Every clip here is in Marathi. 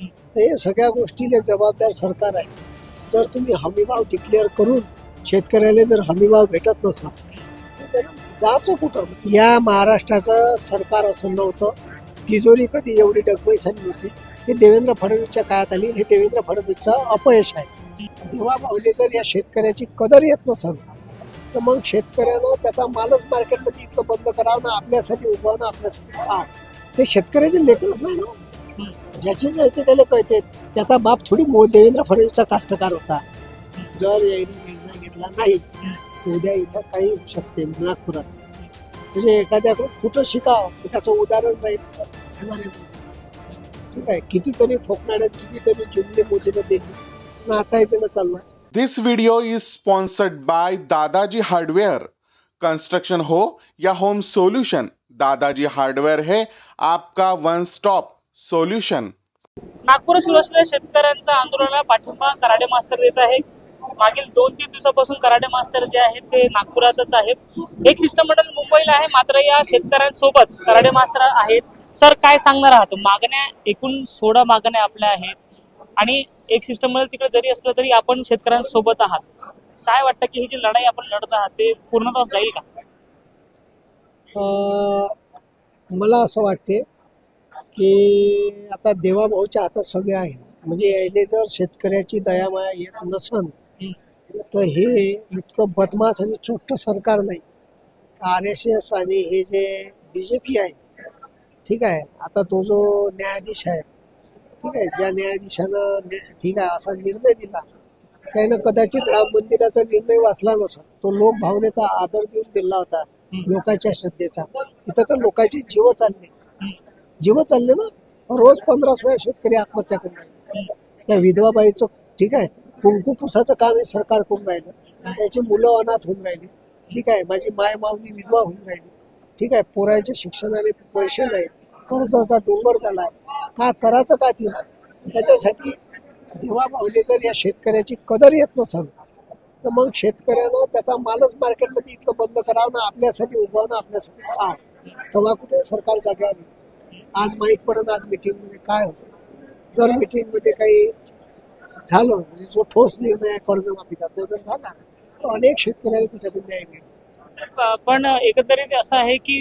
तर हे सगळ्या गोष्टीला जबाबदार सरकार आहे. जर तुम्ही हमीभाव डिक्लेअर करून शेतकऱ्याला जर हमीभाव भेटत नसाल तर त्याला जायचं कुठं? या महाराष्ट्राचं सरकार असं नव्हतं. तिजोरी कधी एवढी डगमैसानी होती? हे देवेंद्र फडणवीसच्या काळात आली हे देवेंद्र फडणवीसचं अपयश आहे. देवा भावले जर या शेतकऱ्याची कदर येत नसेल तर मग शेतकऱ्यानं त्याचा मालच मार्केटमध्ये इकडं बंद करावं ना आपल्यासाठी उभं आपल्यासाठी ते शेतकऱ्याचे लेखनच नाही ना? ज्याची जळते त्याला कळते त्याचा बाप थोडी मो देवेंद्र फडणवीसचा कास्तकार होता. जर याने निर्णय घेतला नाही उद्या इथं काही होऊ शकते नागपुरात. म्हणजे एखाद्याकडून कुठं शिकावं त्याचं उदाहरण राहील. ठीक आहे कितीतरी फोकणाड्यात कितीतरी जुमले मोदीनं दिली. पण आता इथे चालणार this video is sponsored by Dadaji hardware. Construction हो या होम सोल्युशन दादाजी हार्डवेअर है आपका वन स्टॉप सोल्यूशन नागपूर सुरू असलेल्या शेतकऱ्यांचा आंदोलनाला पाठिंबा कराडे मास्तर देत आहे. मागील दोन तीन दिवसापासून कराडे मास्तर जे आहेत ते नागपुरातच आहेत. एक शिष्टमंडळ मुंबईला आहे मात्र या शेतकऱ्यांसोबत कराडे मास्तर आहेत. सर काय सांगणार आहात? मागण्या एकूण सोळा मागण्या आपल्या आहेत. आणि एक शिष्टमंडळ तिकडे जरी असलं तरी आपण शेतकऱ्यांसोबत आहात. काय वाटतं की ही जी लढाई आपण लढत आहात ते पूर्णतः जाईल का? मला असं वाटते की आता देवाभाऊच्या हातात सगळे आहे. म्हणजे यायले जर शेतकऱ्याची दयामाया येत नसन तर हे इतकं बदमाश आणि चोट्ट सरकार नाही. आर एस एस आणि हे जे बी जे पी आहे ठीक आहे आता तो जो न्यायाधीश आहे ठीक आहे ज्या न्यायाधीशानं न्या- ठीक आहे असा निर्णय दिला त्यानं कदाचित राम मंदिराचा निर्णय वाचला नसत. तो लोक भावनेचा आदर देऊन दिला होता लोकांच्या श्रद्धेचा. इथं तर लोकांचे जीव चालले. जीव चालले ना रोज पंधरा सोळा शेतकरी आत्महत्या करून राहिले. त्या विधवाबाईचं ठीक आहे कुंकू पुसाचं काम हे सरकार करून राहिलं. त्याची मुलं अनाथ होऊन राहिली. ठीक आहे माझी माय मावनी विधवा होऊन राहिली. ठीक आहे पोरायचे शिक्षणाने पैसे नाही कर्जाचा डोंगर झालाय का करायचं का तिला? त्याच्यासाठी देवा भावले जर या शेतकऱ्याची कदर येत नसेल तर मग शेतकऱ्यानं त्याचा मालच मार्केटमध्ये इकडं बंद करावं ना आपल्यासाठी उभावणं आपल्यासाठी खा तेव्हा कुठे सरकार जाग्यावर येईल. आज माहीत पडत आज मीटिंगमध्ये काय होतं? जर मीटिंगमध्ये काही झालं म्हणजे जो ठोस निर्णय आहे कर्जमाफीचा तो जर झाला तर अनेक शेतकऱ्याला त्याच्यातून न्याय मिळेल. पण एकंदरीत असं आहे की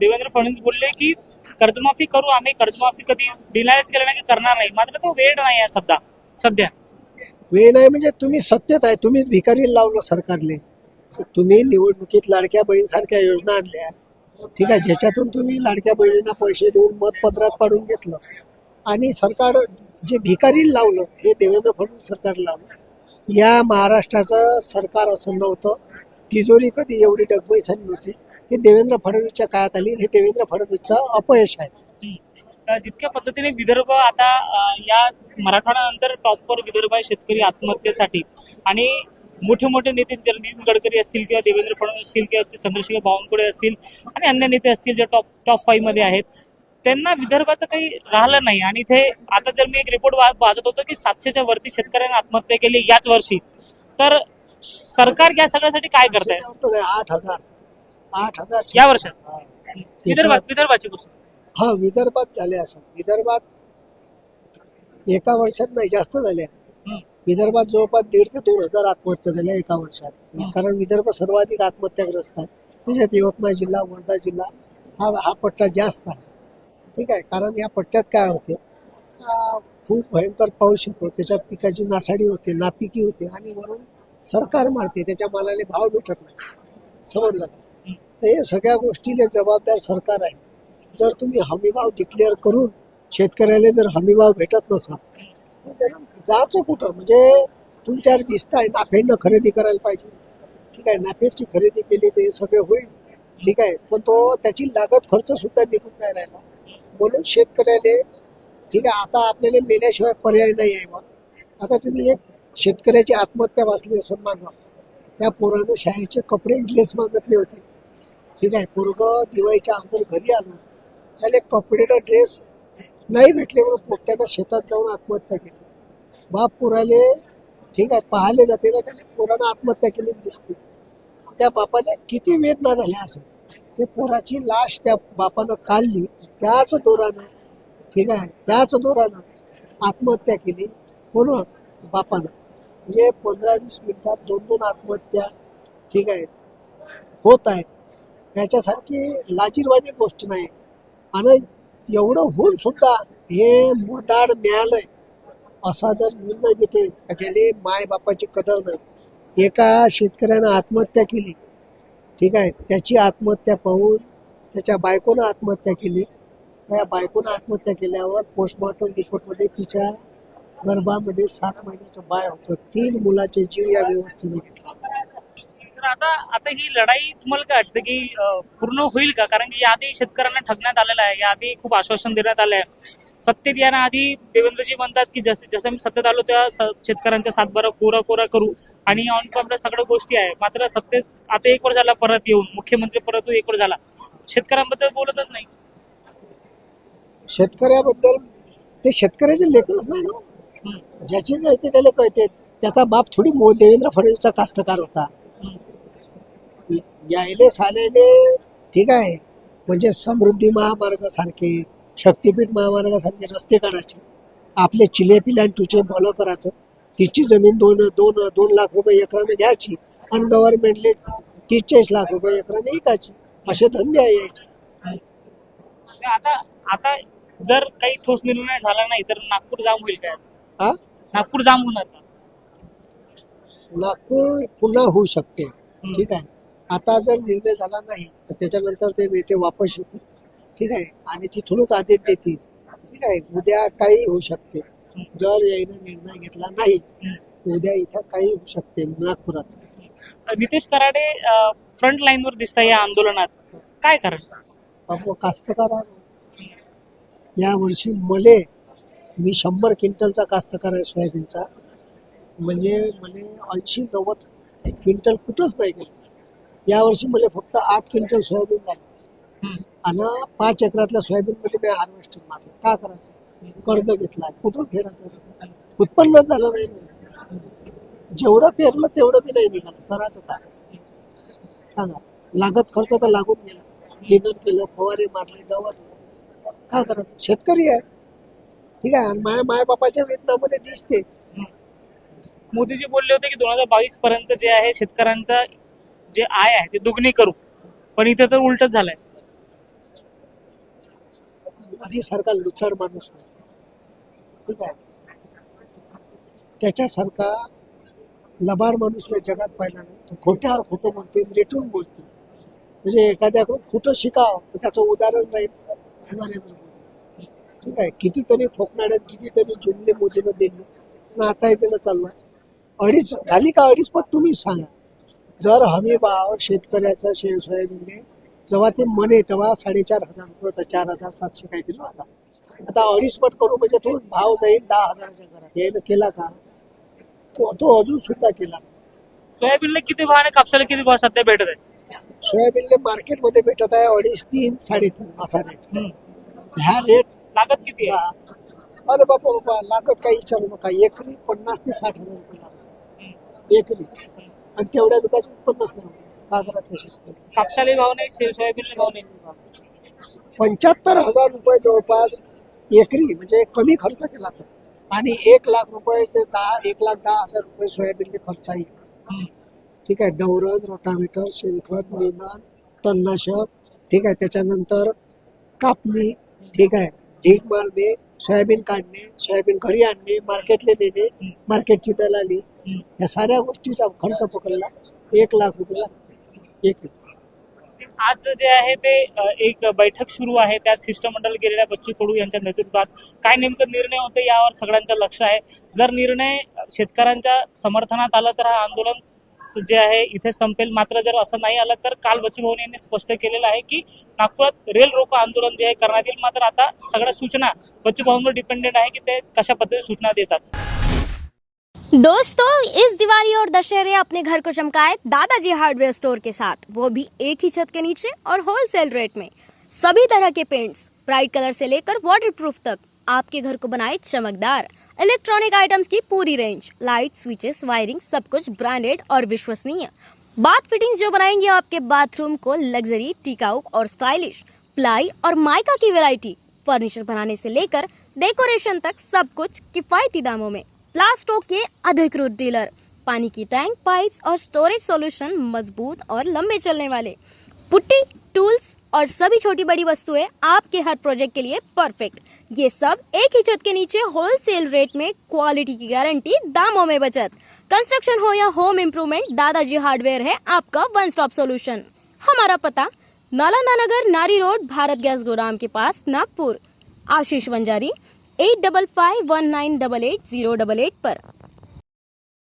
देवेंद्र फडणवीस बोलले की कर्जमाफी करू आम्ही कर्जमाफी कधी डिनायच केलं नाही की करणार नाही. मात्र तो वेळ नाही आहे सध्या सध्या. वेळ नाही म्हणजे तुम्ही सत्तेत आहे तुम्हीच भिकारी लावलं सरकारले. तुम्ही निवडणुकीत लाडक्या बहीणसारख्या योजना आणल्या. ठीक आहे ज्याच्यातून तुम्ही लाडक्या बहिणींना पैसे देऊन मतपत्रात पाडून घेतलं आणि सरकार जे भिकारी लावलं हे देवेंद्र फडणवीस सरकार लावलं या महाराष्ट्राचं सरकार असं नव्हतं. तिजोरी कधी एवढी डगमैसानी नव्हती. हे देवेंद्र फडणवीसच्या काळात आली हे देवेंद्र फडणवीसचं अपयश आहे. जितक्या पद्धतीने विदर्भ आता या मराठवाड्यानंतर टॉपवर विदर्भ आहे शेतकरी आत्महत्येसाठी. आणि मोठे मोठे नेते जर नितीन गडकरी असतील किंवा देवेंद्र फडणवीस असतील किंवा चंद्रशेखर बावनकुळे असतील आणि अन्य नेते असतील जे टॉप टॉप फाईव्हमध्ये आहेत त्यांना विदर्भाचं काही राहिलं नाही. आणि इथे आता जर मी एक रिपोर्ट वाचत होतो की सातशेच्या वरती शेतकऱ्यांनी आत्महत्या केली याच वर्षी तर सरकार या सगळ्यासाठी काय करत आहे आठ हजार. आठ हजार या वर्षात. विदर्भात विदर्भाची गोष्ट. हा विदर्भात झाले असं. विदर्भात एका वर्षात नाही जास्त झाले. विदर्भात जवळपास दीड ते दोन हजार आत्महत्या झाल्या एका वर्षात. कारण विदर्भ सर्वाधिक आत्महत्याग्रस्त आहे. त्याच्यात यवतमाळ जिल्हा वर्धा जिल्हा हा हा पट्टा जास्त आहे. ठीक आहे? कारण या पट्ट्यात काय होते? खूप भयंकर पाऊस येतो. त्याच्यात पिकाची नासाडी होते नापिकी होते आणि वरून सरकार मारते. त्याच्या मालाला भाव भेटत नाही. समजलं का? तर हे सगळ्या गोष्टीला जबाबदार सरकार आहे. जर तुम्ही हमीभाव डिक्लेअर करून शेतकऱ्याला जर हमीभाव भेटत नसाल तर त्याला जायचं कुठं? म्हणजे तुमच्यावर दिसत आहे नाफेडनं खरेदी करायला पाहिजे. ठीक आहे नाफेडची खरेदी केली तर हे सगळे होईल. ठीक आहे पण तो त्याची लागत खर्च सुद्धा निघून नाही राहिला. म्हणून शेतकऱ्याला ठीक आहे आता आपल्याला मेल्याशिवाय पर्याय नाही आहे मग आता तुम्ही एक शेतकऱ्याची आत्महत्या वाचली असं मागा. त्या पोरानं शाळेचे कपडे ड्रेस मागितले होते. ठीक आहे पोरग दिवाळीच्या अगोदर घरी आलो त्याला कपडे ड्रेस नाही भेटले म्हणून पोट्यानं शेतात जाऊन आत्महत्या केली. बाप पुराले ठीक आहे पाहायला जाते ना त्याने पोरानं आत्महत्या केली दिसते. त्या बापाला किती वेदना झाल्या असं. ते पोराची लाश त्या बापानं काढली त्याच दोरानं ठीक आहे त्याच दोरानं आत्महत्या केली कोण? बापानं. म्हणजे पंधरा वीस मिनिटात दोन दोन आत्महत्या ठीक आहे होत आहे. याच्यासारखी लाजीरवाणी गोष्ट नाही. आणि एवढं होऊन सुद्धा हे मुळदाड न्यायालय असा जर निर्णय देते त्याच्याने ज्याने माय बापाची कदर नाही. एका शेतकऱ्यानं आत्महत्या केली. ठीक आहे? त्याची आत्महत्या पाहून त्याच्या बायकोनं आत्महत्या केली. त्या बायकोनं आत्महत्या केल्यावर पोस्टमॉर्टम रिपोर्टमध्ये तिच्या गर्भामध्ये सात महिन्याचं बाळ होतं. तीन मुलाचे जीव या व्यवस्थेने घेतला. तर आता आता ही लढाई तुम्हाला काय वाटतं की पूर्ण होईल का? कारण की याआधी शेतकऱ्यांना ठगण्यात आलेलं आहे. याआधी खूप आश्वासन देण्यात आलं आहे सत्तेत येण्याआधी देवेंद्रजी म्हणतात की जसे जसं मी सत्तेत आलो स- शेतकऱ्यांच्या सातबारा कोरा कोरा करू आणि ऑन कॅमेरा सगळ्या गोष्टी आहे. मात्र सत्तेत आता एक वर्ष झाला परत येऊन. मुख्यमंत्री परत एक वर्ष झाला. शेतकऱ्यांबद्दल बोलतच नाही. शेतकऱ्याबद्दल ते शेतकऱ्याचे लेकरच नाही ना? ज्याची जळते त्याला कळते. त्याचा बाप थोडी देवेंद्र फडणवीसचा कास्तकार होता. यायले सालेले ठीक आहे. म्हणजे समृद्धी महामार्ग सारखे शक्तीपीठ महामार्गासारखे रस्ते काढायचे. आपले चिले पिलांटूचे भलं करायचं. तिची जमीन दोन दोन दोन लाख रुपये एकराने घ्यायची आणि गव्हर्नमेंटले तीस चाळीस लाख रुपये एकराने विकायची. असे धंदे आहे यायचे आता आता जर काही ठोस निर्णय झाला नाही तर नागपूर जाम होईल काय? हा नागपूर जाम होणार नागपूर पुन्हा होऊ शकते. ठीक आहे. आता जर निर्णय झाला नाही तर त्याच्यानंतर ते नेते वापस येतील. ठीक आहे? आणि तिथूनच आदेश देतील. ठीक आहे? उद्या काही होऊ शकते. जर यायनं निर्णय घेतला नाही उद्या इथं काही होऊ शकते नागपुरात. नितेश कराडे फ्रंट लाईनवर दिसत या आंदोलनात. काय कारण? कास्तकार या वर्षी मले मी शंभर क्विंटलचा कास्तकार आहे सोयाबीनचा. म्हणजे मले ऐंशी नव्वद क्विंटल कुठंच नाही गेलं. यावर्षी मला फक्त आठ क्विंटल सोयाबीन झालं. आणि पाच एकरातल्या सोयाबीनमध्ये मी हार्वेस्टिंग मारलं. का करायचं? कर्ज घेतलाय कुठून फेडायचं? उत्पन्नच झालं नाही. जेवढं पेरलं तेवढं बी नाही निघालं. करायचं का सांगा. लागत खर्च तर लागून गेला. निधन केलं फवारे मारले डवरलं. काय करायचं? शेतकरी आहे. ठीक आहे. आणि माय मायबापाच्या वेतनामध्ये दिसते. मोदीजी बोलले होते की दोन हजार बावीस पर्यंत जे आहे शेतकऱ्यांचा जे आय आहे ते दुगणी करू. पण इथे तर उलटच झालंय. मोदीसारखा लुचड माणूस नाही. ठीक आहे? त्याच्यासारखा लबार माणूस मी जगात पाहिला नाही. तो खोट्यावर खोटं बोलते रेटून बोलते म्हणजे एखाद्याकडून खोटं शिकाव तर त्याचं उदाहरण राहील ठीक आहे? कितीतरी फोकनाड्यात कितीतरी जुमले मोदीनं दिले. पण आता त्यानं चालू आहे. अडीच झाली का अडीच? पण तुम्हीच सांगा. जर हमी भाव शेतकऱ्याचा शे सोयाबीनने जेव्हा ते म्हणे तेव्हा साडेचार हजार रुपये होता चार हजार सातशे काहीतरी होता. आता अडीच पट करू म्हणजे तो भाव जाईल दहा हजाराच्या घरात. यायनं केला का? तो तो अजून सुद्धा केला. सोयाबीनला किती भाव आणि कापसाला किती भाव सध्या भेटत आहे सोयाबीनले मार्केटमध्ये भेटत आहे अडीच तीन साडेतीन असा रेट. ह्या रेट लागत किती आहे? अरे बापा बाबा लागत काही विचारू नका एकरी पन्नास ते साठ हजार रुपये लागत. एकरी. आणि तेवढ्या रुपयाचं उत्पन्नच नाही सागरात कापसाला भाव नाही शे- सोयाबीनला भाव नाही. पंच्याहत्तर हजार रुपये जवळपास एकरी म्हणजे कमी खर्च केला तर. आणि एक लाख रुपये ते दहा एक लाख दहा हजार रुपये सोयाबीनने खर्च आहे. ठीक आहे डवरण रोटावेटर शेणखत निंदण तणनाशक ठीक आहे. त्याच्यानंतर कापणी ठीक आहे. ढीक मारणे सोयाबीन काढणे सोयाबीन घरी आणणे मार्केटला नेणे मार्केटची दलाली. या साऱ्या गोष्टीचा खर्च पकडला. एक लाख रुपये एक आज जे आहे ते एक बैठक सुरू आहे. त्यात शिष्टमंडळ गेलेल्या बच्चू कडू यांच्या नेतृत्वात काय नेमकं निर्णय होते यावर सगळ्यांचं लक्ष आहे. जर निर्णय शेतकऱ्यांच्या समर्थनात आला तर हा आंदोलन जे आहे इथे संपेल. मात्र जर असं नाही आलं तर काल बच्चू यांनी स्पष्ट केलेलं आहे की नागपुरात रेल रोको आंदोलन जे आहे करण्यात येईल. मात्र आता सगळ्या सूचना बच्चू भाऊंवर डिपेंडेंट आहे की ते कशा पद्धतीने सूचना देतात. दोस्तों, इस दिवाली और दशहरे अपने घर को चमकाए दादाजी हार्डवेयर स्टोर के साथ। वो भी एक ही छत के नीचे और होलसेल रेट में। सभी तरह के पेंट्स ब्राइट कलर से लेकर वाटरप्रूफ तक आपके घर को बनाए चमकदार। इलेक्ट्रॉनिक आइटम्स की पूरी रेंज लाइट स्विचेस वायरिंग सब कुछ ब्रांडेड और विश्वसनीय। बाथ फिटिंग्स जो बनाएँगे आपके बाथरूम को लग्जरी टिकाऊ और स्टाइलिश प्लाई और माइका की वैरायटी फर्नीचर बनाने से लेकर डेकोरेशन तक सब कुछ किफायती दामों में। प्लास्टो के अधिकृत डीलर। पानी की टैंक, पाइप्स और स्टोरेज सॉल्यूशन मज़बूत और लंबे चलने वाले। पुट्टी, टूल्स और सभी छोटी बड़ी वस्तुएँ आपके हर प्रोजेक्ट के लिए परफेक्ट। ये सब एक ही छत के नीचे होलसेल रेट में क्वालिटी की गारंटी दामों में बचत। कंस्ट्रक्शन हो या होम इम्प्रूवमेंट, दादाजी हार्डवेयर है आपका वन स्टॉप सोल्यूशन। हमारा पता, नालंदा नगर, नारी रोड, भारत गैस गोदाम के pass Nagpur. Ashish Vanjari eight double five one nine double eight zero double eight पर.